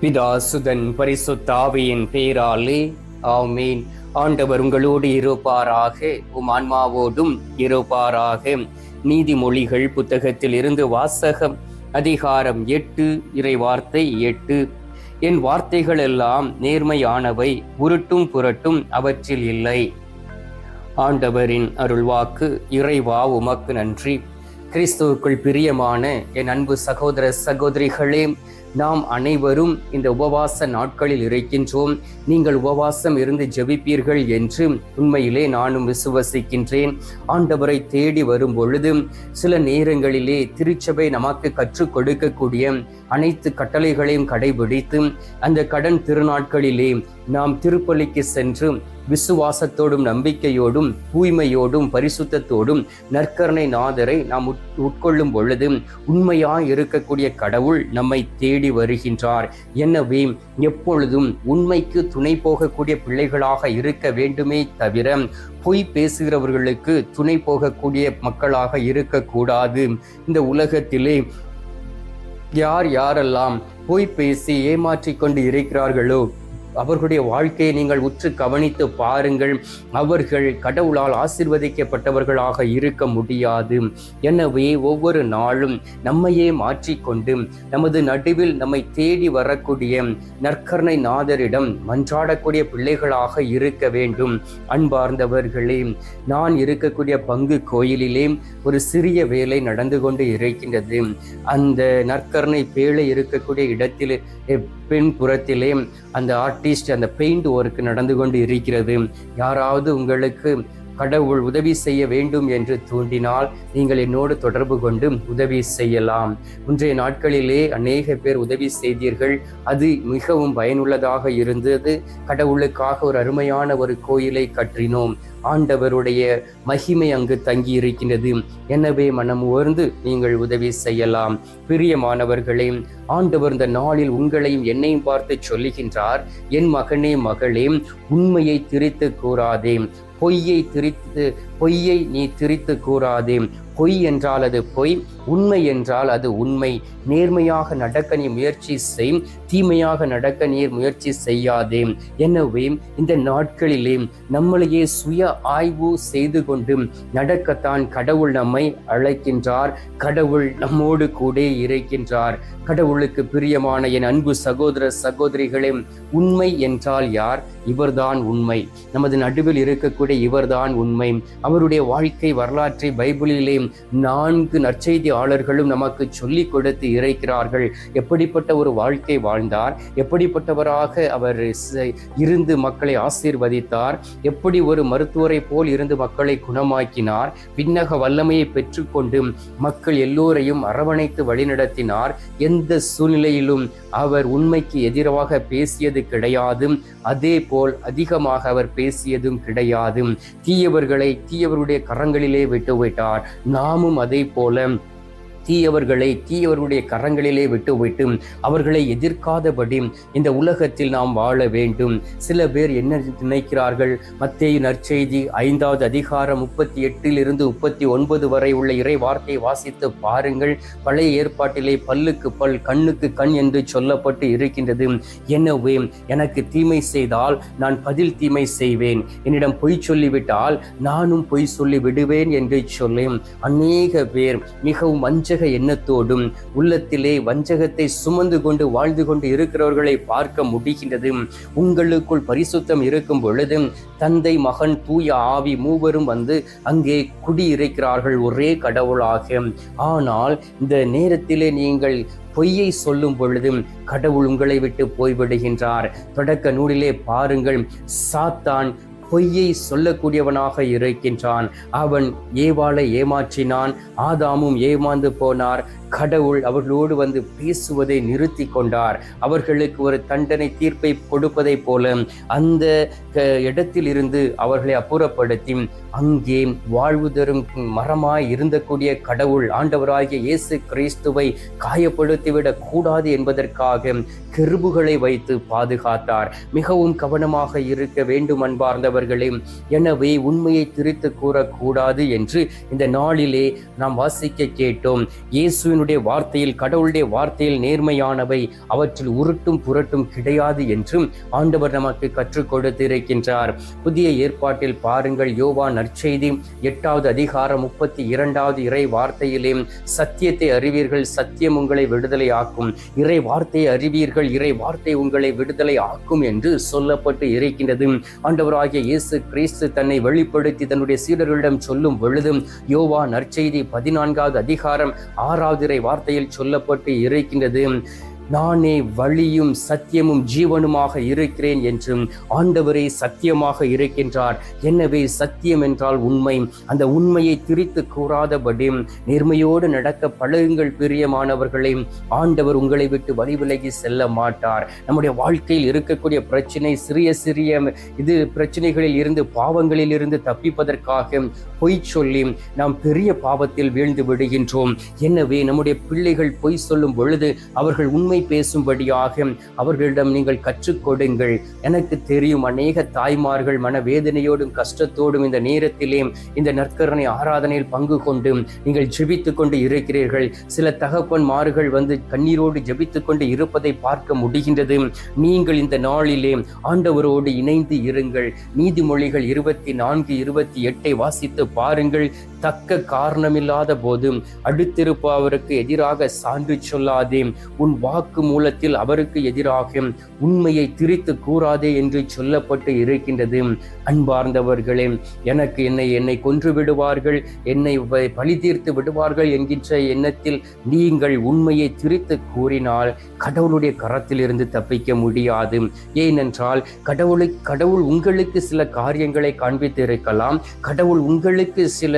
பிதா சுதன் பரிசுத்தாவியின் பேராலே ஆமீன். ஆண்டவர் உங்களோடு இருப்பாராக உம் ஆன்மாவோடும் இருப்பாராக. நீதிமொழிகள் புத்தகத்தில் இருந்து வாசகம் அதிகாரம் எட்டு இறை வார்த்தை எட்டு. என் வார்த்தைகள் எல்லாம் நேர்மையானவை உருட்டும் புரட்டும் அவற்றில் இல்லை. ஆண்டவரின் அருள்வாக்கு இறைவா உமக்கு நன்றி. கிறிஸ்துவுக்குள் பிரியமான என் அன்பு சகோதர சகோதரிகளே நாம் அனைவரும் இந்த உபவாச நாட்களில் இருக்கின்றோம். நீங்கள் உபவாசம் இருந்து ஜெபிப்பீர்கள் என்று உண்மையிலே நானும் விசுவசிக்கின்றேன். ஆண்டவரை தேடி வரும் பொழுது சில நேரங்களிலே திருச்சபை நமக்கு கற்றுக் கொடுக்கக்கூடிய அனைத்து கட்டளைகளையும் கடைபிடித்து அந்த கடன் திருநாட்களிலே நாம் திருப்பலிக்கு சென்று விசுவாசத்தோடும் நம்பிக்கையோடும் தூய்மையோடும் பரிசுத்தத்தோடும் நற்கரணை நாதரை நாம் உட்கொள்ளும் பொழுது உண்மையாய் இருக்கக்கூடிய கடவுள் நம்மை தேடி வருகின்றார். எனவே எப்பொழுதும் உண்மைக்கு துணை போகக்கூடிய பிள்ளைகளாக இருக்க வேண்டுமே தவிர பொய் பேசுகிறவர்களுக்கு துணை போகக்கூடிய மக்களாக இருக்கக்கூடாது. இந்த உலகத்திலே யார் யாரெல்லாம் பொய் பேசி ஏமாற்றிக் கொண்டு இருக்கிறார்களோ அவர்களுடைய வாழ்க்கையை நீங்கள் உற்று கவனித்து பாருங்கள். அவர்கள் கடவுளால் ஆசிர்வதிக்கப்பட்டவர்களாக இருக்க முடியாது. எனவே ஒவ்வொரு நாளும் நம்மையே மாற்றிக்கொண்டு நமது நடுவில் நம்மை தேடி வரக்கூடிய நற்கரணை நாதரிடம் மன்றாடக்கூடிய பிள்ளைகளாக இருக்க வேண்டும். அன்பார்ந்தவர்களே நான் இருக்கக்கூடிய பங்கு கோயிலிலே ஒரு சிறிய வேலை நடந்து கொண்டு இருக்கின்றது. அந்த நற்கரணை பேழை இருக்கக்கூடிய இடத்தில் பின்புறத்திலே அந்த ஆர்டிஸ்ட் அந்த பெயிண்ட் ஒர்க் நடந்து கொண்டு இருக்கிறது. யாராவது உங்களுக்கு கடவுள் உதவி செய்ய வேண்டும் என்று தூண்டினால் நீங்கள் என்னோடு தொடர்பு கொண்டு உதவி செய்யலாம். இன்றைய நாட்களிலே அநேக பேர் உதவி செய்தீர்கள். அது மிகவும் பயனுள்ளதாக இருந்தது. கடவுளுக்காக ஒரு அருமையான ஒரு கோயிலை கற்றினோம் ஆண்டவருடைய மகிமை அங்கு தங்கி இருக்கின்றது எனவே மனம் உயர்ந்து நீங்கள் உதவி செய்யலாம். பிரியமானவர்களே ஆண்டவர் இந்த நாளில் உங்களையும் என்னையும் பார்த்து சொல்லுகின்றார். என் மகனே மகளே உண்மையை திரித்து கூறாதே. பொய்யை திரித்து பொய்யை நீ திரித்து கூறாதே. பொய் என்றால் அது பொய் உண்மை என்றால் அது உண்மை. நேர்மையாக நடக்க நீ முயற்சி செய் தீமையாக நடக்க நீர் முயற்சி செய்யாதே. எனவே இந்த நாட்களிலே நம்மளையே சுய ஆய்வு செய்து கொண்டு நடக்கத்தான் கடவுள் நம்மை அழைக்கின்றார். கடவுள் நம்மோடு கூட இருக்கின்றார். கடவுளுக்கு பிரியமான என் அன்பு சகோதர சகோதரிகளே உண்மை என்றால் யார்? இவர்தான் உண்மை. நமது நடுவில் இருக்கக்கூடிய இவர்தான் உண்மை. அவருடைய வாழ்க்கை வரலாற்றை பைபிளிலே நான்கு நற்செய்தியாளர்களும் நமக்கு சொல்லிக் கொடுத்து இறைக்கிறார்கள். எப்படிப்பட்ட ஒரு வாழ்க்கை வாழ்ந்தார்? எப்படிப்பட்டவராக அவர் இருந்து மக்களை ஆசீர்வதித்தார்? எப்படி ஒரு மருத்துவரை போல் இருந்து மக்களை குணமாக்கினார்? விண்ணக வல்லமையை பெற்றுக்கொண்டு மக்கள் எல்லோரையும் அரவணைத்து வழிநடத்தினார். எந்த சூழ்நிலையிலும் அவர் உண்மைக்கு எதிராக பேசியது கிடையாது. அதே போல் அதிகமாக அவர் பேசியதும் கிடையாது. தீயவர்களை தீயவருடைய கரங்களிலே விட்டுவிட்டார். நாமும் அதே போல தீயவர்களை தீயவர்களுடைய கரங்களிலே விட்டுவிட்டு அவர்களை எதிர்க்காதபடி இந்த உலகத்தில் நாம் வாழ வேண்டும். சில பேர் என்ன நினைக்கிறார்கள்? மத்திய நற்செய்தி ஐந்தாவது அதிகாரம் முப்பத்தி எட்டில் இருந்து முப்பத்தி ஒன்பது வரை உள்ள இறை வார்த்தையை வாசித்து பாருங்கள். பழைய ஏற்பாட்டிலே பல்லுக்கு பல் கண்ணுக்கு கண் என்று சொல்லப்பட்டு இருக்கின்றது. எனவே எனக்கு தீமை செய்தால் நான் பதில் தீமை செய்வேன். என்னிடம் பொய் சொல்லிவிட்டால் நானும் பொய் சொல்லி விடுவேன் என்று சொல்லேன். அநேக பேர் மிகவும் வஞ்ச வஞ்சக எண்ணத்தோடும் உள்ளத்திலே வஞ்சகத்தை சுமந்து கொண்டு வாழ்ந்து கொண்டு இருக்கிறவர்களை பார்க்க முடிகின்றது. உங்களுக்குள் பரிசுத்தம் இருக்கும் பொழுது தந்தை மகன் தூய ஆவி மூவரும் வந்து அங்கே குடியிருக்கிறார்கள் ஒரே கடவுளாக. ஆனால் இந்த நேரத்திலே நீங்கள் பொய்யை சொல்லும் பொழுதும் கடவுள் உங்களை விட்டு போய்விடுகின்றார். தொடக்க நூலிலே பாருங்கள் சாத்தான் பொய்யை சொல்லக்கூடியவனாக இருக்கின்றான். அவன் ஏவாளை ஏமாற்றினான். ஆதாமும் ஏமாந்து போனார். கடவுள் அவர்களோடு வந்து பேசுவதை நிறுத்தி கொண்டார். அவர்களுக்கு ஒரு தண்டனை தீர்ப்பை கொடுப்பதை போல அந்த இடத்தில் இருந்து அவர்களை அப்புறப்படுத்தி அங்கே வாழ்வு தரும் மரமாய் இருந்தக்கூடிய கடவுள் ஆண்டவராகிய இயேசு கிறிஸ்துவை காயப்படுத்திவிடக் கூடாது என்பதற்காக கெருபுகளை வைத்து பாதுகாத்தார். மிகவும் கவனமாக இருக்க வேண்டும் அன்பார்ந்தவர்களே எனவே உண்மையை திரித்து கூறக்கூடாது என்று இந்த நாளிலே நாம் வாசிக்க கேட்டோம். இயேசுவின் தேவனுடைய வார்த்தையில் கடவுளுடைய வார்த்தையில் நேர்மையானவை அவற்றில் உருட்டும் புரட்டும் கிடையாது என்றும் ஆண்டவர் நமக்கு கற்றுக் கொடுத்திருக்கின்றார். புதிய ஏற்பாட்டில் பாருங்கள் யோவா நற்செய்தி எட்டாவது அதிகாரம் முப்பத்தி இரண்டாவது இறை வார்த்தையிலே சத்தியத்தை அறிவீர்கள் சத்தியம் உங்களை விடுதலை ஆக்கும் இறை வார்த்தையை அறிவீர்கள் இறை வார்த்தை உங்களை விடுதலை ஆக்கும் என்று சொல்லப்பட்டு இருக்கின்றது. ஆண்டவராகிய இயேசு கிறிஸ்து தன்னை வெளிப்படுத்தி தன்னுடைய சீடர்களிடம் சொல்லும் பொழுதும் யோவா நற்செய்தி பதினான்காவது அதிகாரம் ஆறாவது இறை வார்த்தையில் சொல்லப்பட்டு இருக்கின்றது. நானே வழியும் சத்தியமும் ஜீவனுமாக இருக்கிறேன் என்றும் ஆண்டவரே சத்தியமாக இருக்கின்றார். எனவே சத்தியம் என்றால் உண்மை. அந்த உண்மையை திரித்து கூறாதபடி நேர்மையோடு நடக்க பழகுங்கள் பிரியமானவர்களே. ஆண்டவர் உங்களை விட்டு வழி விலகி செல்ல மாட்டார். நம்முடைய வாழ்க்கையில் இருக்கக்கூடிய பிரச்சனை சிறிய சிறிய இது பிரச்சனைகளில் இருந்து பாவங்களில் இருந்து தப்பிப்பதற்காக பொய் சொல்லி நாம் பெரிய பாவத்தில் வீழ்ந்து விடுகின்றோம். எனவே நம்முடைய பிள்ளைகள் பொய் சொல்லும் பொழுது அவர்கள் உண்மை உண்மை பேசும்படியாக அவர்களிடம் நீங்கள் கற்றுக் கொடுங்கள் எனக்கு தெரியும் அநேக தாய்மார்கள் மனவேதனையோடும் கஷ்டத்தோடும் இந்த நேரத்திலே இந்த நற்கரணை ஆராதனையில் பங்கு கொண்டு நீங்கள் ஜெபித்து கொண்டு இருக்கிறீர்கள். சில தகப்பன்மார்கள் வந்து கண்ணீரோடு ஜெபித்து கொண்டு இருப்பதை பார்க்க முடிகின்றது. நீங்கள் இந்த நாளிலே ஆண்டவரோடு இணைந்து இருங்கள். நீதிமொழிகள் இருபத்தி நான்கு இருபத்தி எட்டை வாசித்து பாருங்கள். தக்க காரணமில்லாத போதும் அடுத்திருப்பவருக்கு எதிராக சான்று சொல்லாதே. உன் வாக்கு மூலத்தில் அவருக்கு எதிராக உண்மையை திரித்து கூறாதே என்று சொல்லப்பட்டு இருக்கின்றது. அன்பார்ந்தவர்களே எனக்கு என்னை என்னை கொன்று விடுவார்கள் என்னை பழி தீர்த்து விடுவார்கள் என்கின்ற எண்ணத்தில் நீங்கள் உண்மையை திரித்து கூறினால் கடவுளுடைய கரத்திலிருந்து தப்பிக்க முடியாது. ஏனென்றால் கடவுளை கடவுள் உங்களுக்கு சில காரியங்களை காண்பித்திருக்கலாம் கடவுள் உங்களுக்கு சில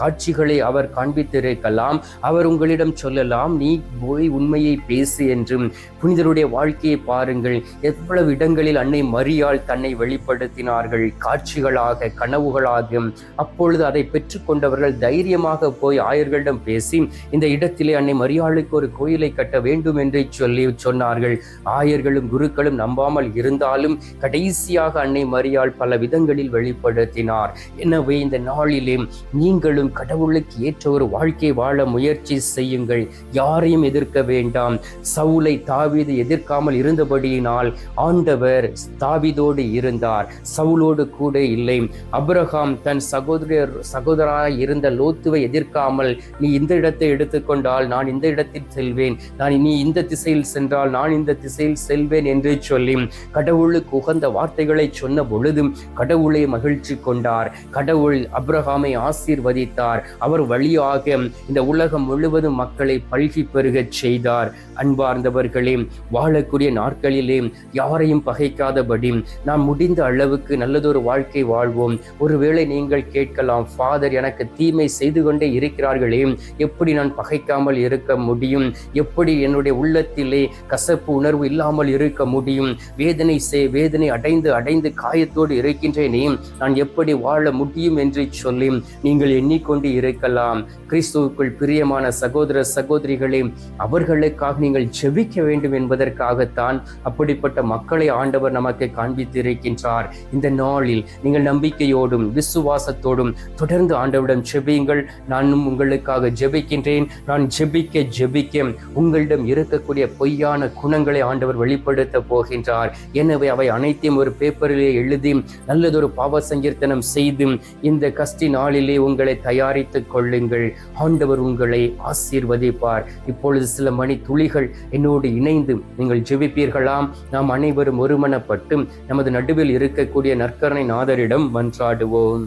காட்சிகளை அவர் காண்பித்திருக்கலாம். அவர் உங்களிடம் சொல்லலாம் நீ போய் உண்மையை பேசு என்றும் புனிதருடைய வாழ்க்கையை பாருங்கள். எவ்வளவு இடங்களில் அன்னை மரியாள் தன்னை வெளிப்படுத்தினார்கள். காட்சிகளாக கனவுகளாக. அப்பொழுது அதை பெற்றுக்கொண்டவர்கள் தைரியமாக போய் ஆயர்களிடம் பேசி இந்த இடத்திலே அன்னை மரியாளுக்கு ஒரு கோயிலை கட்ட வேண்டும் என்று சொல்லி சொன்னார்கள். ஆயர்களும் குருக்களும் நம்பாமல் இருந்தாலும் கடைசியாக அன்னை மரியாள் பல விதங்களில் வெளிப்படுத்தினார். எனவே இந்த நாளிலே நீங்கள் நீங்களும் கடவுளுக்கு ஏற்ற ஒரு வாழ்க்கை வாழ முயற்சி செய்யுங்கள். யாரையும் எதிர்க்க வேண்டாம். சவுலை தாவீது எதிர்க்காமல் இருந்தபடியினால் ஆண்டவர் தாவிதோடு இருந்தார். சவுலோடு கூட இல்லை. அப்ரஹாம் தன் சகோதரர் சகோதராய் இருந்த லோத்துவை எதிர்க்காமல் நீ இந்த இடத்தை எடுத்துக்கொண்டால் நான் இந்த இடத்தில் செல்வேன். நான் நீ இந்த திசையில் சென்றால் நான் இந்த திசையில் செல்வேன் என்று சொல்லி கடவுளுக்கு உகந்த வார்த்தைகளை சொன்ன பொழுதும் கடவுளை மகிழ்ச்சி கொண்டார். கடவுள் அப்ரஹாமை ஆசீர்வதி ஆசீர்வதித்தார் அவர் வழியாக இந்த உலகம் முழுவதும் மக்களை பல்கி பெருகச் செய்தார். அன்பார்ந்தவர்களே வாழக்கூடிய நாட்களிலே யாரையும் பகைக்காதபடி நாம் முடிந்த அளவுக்கு நல்லதொரு வாழ்க்கை வாழ்வோம். ஒருவேளை நீங்கள் கேட்கலாம் ஃபாதர் எனக்கு தீமை செய்து கொண்டே இருக்கிறார்களே எப்படி நான் பகைக்காமல் இருக்க முடியும்? எப்படி என்னுடைய உள்ளத்திலே கசப்பு உணர்வு இல்லாமல் இருக்க முடியும்? வேதனை சே வேதனை அடைந்து அடைந்து காயத்தோடு இருக்கின்றேனே நான் எப்படி வாழ முடியும்? என்று சொல்லி நீங்கள் எண்ணி எண்ணிக்கொண்டு இருக்கலாம். கிறிஸ்துவுக்குள் பிரியமான சகோதர சகோதரிகளே அவர்களுக்காக நீங்கள் செவிக்க வேண்டும் என்பதற்காகத்தான் அப்படிப்பட்ட மக்களை ஆண்டவர் நமக்கு காண்பித்திருக்கின்றார். இந்த நாளில் நீங்கள் நம்பிக்கையோடும் விசுவாசத்தோடும் தொடர்ந்து ஆண்டவரிடம் செபியுங்கள் நானும் உங்களுக்காக ஜெபிக்கின்றேன். நான் ஜெபிக்க ஜெபிக்க உங்களிடம் இருக்கக்கூடிய பொய்யான குணங்களை ஆண்டவர் வெளிப்படுத்த போகின்றார். எனவே அவை அனைத்தையும் ஒரு பேப்பரிலே எழுதி நல்லதொரு பாவ சங்கீர்த்தனம் செய்து இந்த கஷ்டி நாளிலே உங்களை தயாரித்துக் கொள்ளுங்கள். ஆண்டவர் உங்களை ஆசீர்வதிப்பார். இப்பொழுது சில மணி துளிகள் என்னோடு இணைந்து நீங்கள் ஜெபிப்பீர்களாம். நாம் அனைவரும் ஒருமனப்பட்டு நமது நடுவில் இருக்கக்கூடிய நற்கரணை நாதரிடம் மன்றாடுவோம்.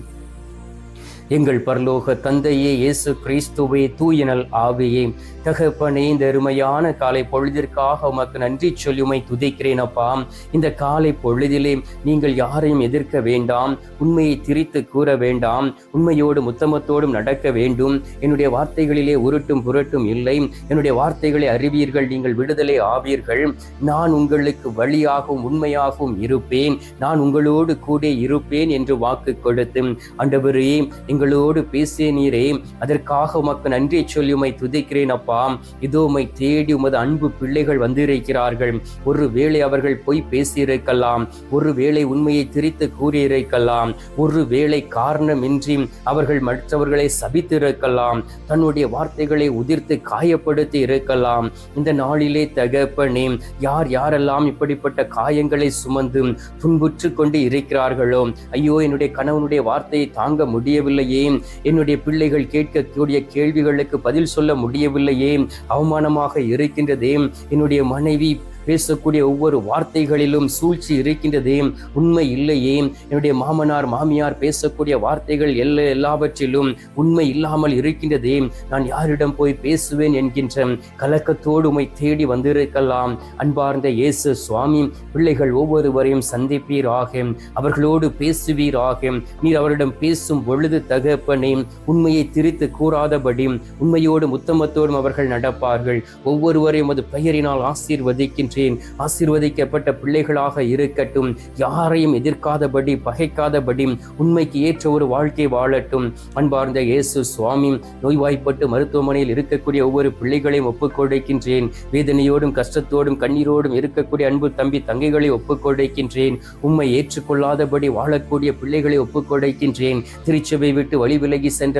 எங்கள் பரலோக தந்தையே இயேசு கிறிஸ்துவே தூயனல் ஆவியே. தகப்பனே இந்த அருமையான காலை பொழுதிற்காக உமக்கு நன்றி சொல்லி உமை துதைக்கிறேன் அப்பா. இந்த காலை பொழுதிலே நீங்கள் யாரையும் எதிர்க்க வேண்டாம். உண்மையை திரித்து கூற வேண்டாம். உண்மையோடும் உத்தமத்தோடும் நடக்க வேண்டும். என்னுடைய வார்த்தைகளிலே உருட்டும் புரட்டும் இல்லை. என்னுடைய வார்த்தைகளை அறிவீர்கள். நீங்கள் விடுதலை ஆவீர்கள். நான் உங்களுக்கு வழியாகவும் உண்மையாகவும் இருப்பேன். நான் உங்களோடு கூட இருப்பேன் என்று வாக்கு கொடுத்து ஆண்டவரே எங்களோடு பேசிய நீரே. அதற்காக உமக்கு நன்றி சொல்லி உமை துதிக்கிறேன் அப்பா. இதோ உமை தேடி உமது அன்பு பிள்ளைகள் வந்திருக்கிறார்கள். ஒரு வேளை அவர்கள் போய் பேசியிருக்கலாம். ஒரு வேளை உண்மையை திரித்து கூறியிருக்கலாம். ஒரு வேளை காரணமின்றி அவர்கள் மற்றவர்களை சபித்திருக்கலாம். தன்னுடைய வார்த்தைகளை உதிர்த்து காயப்படுத்தி இருக்கலாம். இந்த நாளிலே தகப்பனே யார் யாரெல்லாம் இப்படிப்பட்ட காயங்களை சுமந்து துன்புற்று கொண்டு இருக்கிறார்களோ ஐயோ என்னுடைய கணவனுடைய வார்த்தையை தாங்க முடியவில்லை முடியவில்லையே என்னுடைய பிள்ளைகள் கேட்கக்கூடிய கேள்விகளுக்கு பதில் சொல்ல முடியவில்லையே. அவமானமாக இருக்கின்றதே. என்னுடைய மனைவி பேசக்கூடிய ஒவ்வொரு வார்த்தைகளிலும் சூழ்ச்சி இருக்கின்றதே. உண்மை இல்லையே. என்னுடைய மாமனார் மாமியார் பேசக்கூடிய வார்த்தைகள் எல்லா எல்லாவற்றிலும் உண்மை இல்லாமல் இருக்கின்றதே. நான் யாரிடம் போய் பேசுவேன் என்கின்ற கலக்கத்தோடு உமை தேடி வந்திருக்கலாம். அன்பார்ந்த இயேசு சுவாமி பிள்ளைகள் ஒவ்வொருவரையும் சந்திப்பீராக. அவர்களோடு பேசுவீராக. நீர் அவரிடம் பேசும் பொழுது தகப்பனே உண்மையை திரித்து கூறாதபடி உண்மையோடும் உத்தமத்தோடும் அவர்கள் நடப்பார்கள். ஒவ்வொருவரையும் அது பெயரினால் ஆசீர்வதிக்கின்ற ஆசீர்வதிக்கின்றேன் ஆசீர்வதிக்கப்பட்ட பிள்ளைகளாக இருக்கட்டும். யாரையும் எதிர்க்காதபடி பகைக்காதபடி உண்மைக்கு ஏற்ற ஒரு வாழ்க்கை வாழட்டும். அன்பார்ந்த இயேசு சுவாமி நோய்வாய்ப்பட்டு மருத்துவமனையில் இருக்கக்கூடிய ஒவ்வொரு பிள்ளைகளையும் ஒப்புக்கொடுக்கின்றேன். வேதனையோடும் கஷ்டத்தோடும் கண்ணீரோடும் இருக்கக்கூடிய அன்பு தம்பி தங்கைகளை ஒப்புக்கொடுக்கின்றேன். உண்மை ஏற்றுக்கொள்ளாதபடி வாழக்கூடிய பிள்ளைகளை ஒப்புக்கொடுக்கின்றேன். திருச்சபை விட்டு வழி விலகி சென்ற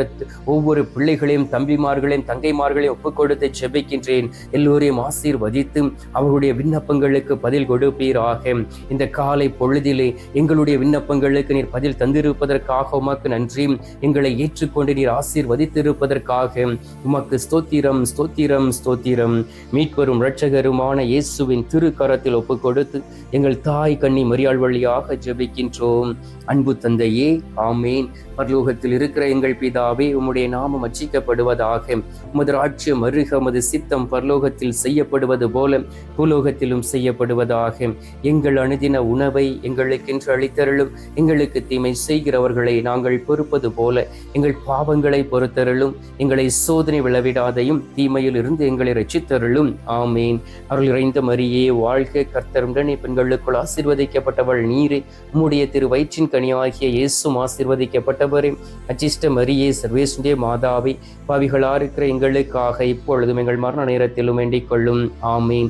ஒவ்வொரு பிள்ளைகளையும் தம்பிமார்களையும் தங்கைமார்களையும் ஒப்புக்கொடுத்து செபிக்கின்றேன். எல்லோரையும் ஆசீர்வதித்து அவர்களுடைய விண்ணப்பங்களுக்கு பதில் கொடுப்பீராக. இந்த காலை பொழுதிலே எங்களுடைய விண்ணப்பங்களுக்கு நீர் பதில் தந்திருப்பதற்காக உமக்கு நன்றி. எங்களை ஏற்றுக்கொண்டு நீர் ஆசீர்வதித்திருப்பதற்காக. உமக்கு ஸ்தோத்திரம் ஸ்தோத்திரம் ஸ்தோத்திரம். மீட்பெரும் இரட்சகருமான இயேசுவின் திருக்கரத்தில் ஒப்பு கொடுத்து எங்கள் தாய் கண்ணி மரியாள் வழியாக ஜெபிக்கின்றோம். அன்பு தந்தையே ஆமேன். பரலோகத்தில் இருக்கிற எங்கள் பிதாவே உம்முடைய நாமம் அச்சிக்கப்படுவதாக. உமது ராட்சியம் அருக உமது சித்தம் பரலோகத்தில் செய்யப்படுவது போல பூலோக பரலோகத்திலும் செய்யப்படுவதாக எங்கள் அணுதின உணவை எங்களுக்கென்று அளித்தருளும் எங்களுக்கு தீமை செய்கிறவர்களை நாங்கள் பொறுப்பது போல எங்கள் பாவங்களை பொறுத்தருளும் எங்களை சோதனை விளவிடாதையும் தீமையில் இருந்து எங்களை ரட்சித்தருளும். ஆமேன். அருள் இறைந்த மரியே வாழ்க கர்த்தர் உடனே பெண்களுக்குள் ஆசிர்வதிக்கப்பட்டவள் நீரே. உம்முடைய திரு வயிற்றின் கனியாகிய இயேசும் ஆசிர்வதிக்கப்பட்டவரே. அச்சிஷ்ட மரியே சர்வேசுடைய மாதாவை பாவிகளா இருக்கிற எங்களுக்காக இப்பொழுதும் எங்கள் மரண நேரத்திலும் வேண்டிக் கொள்ளும். ஆமீன்.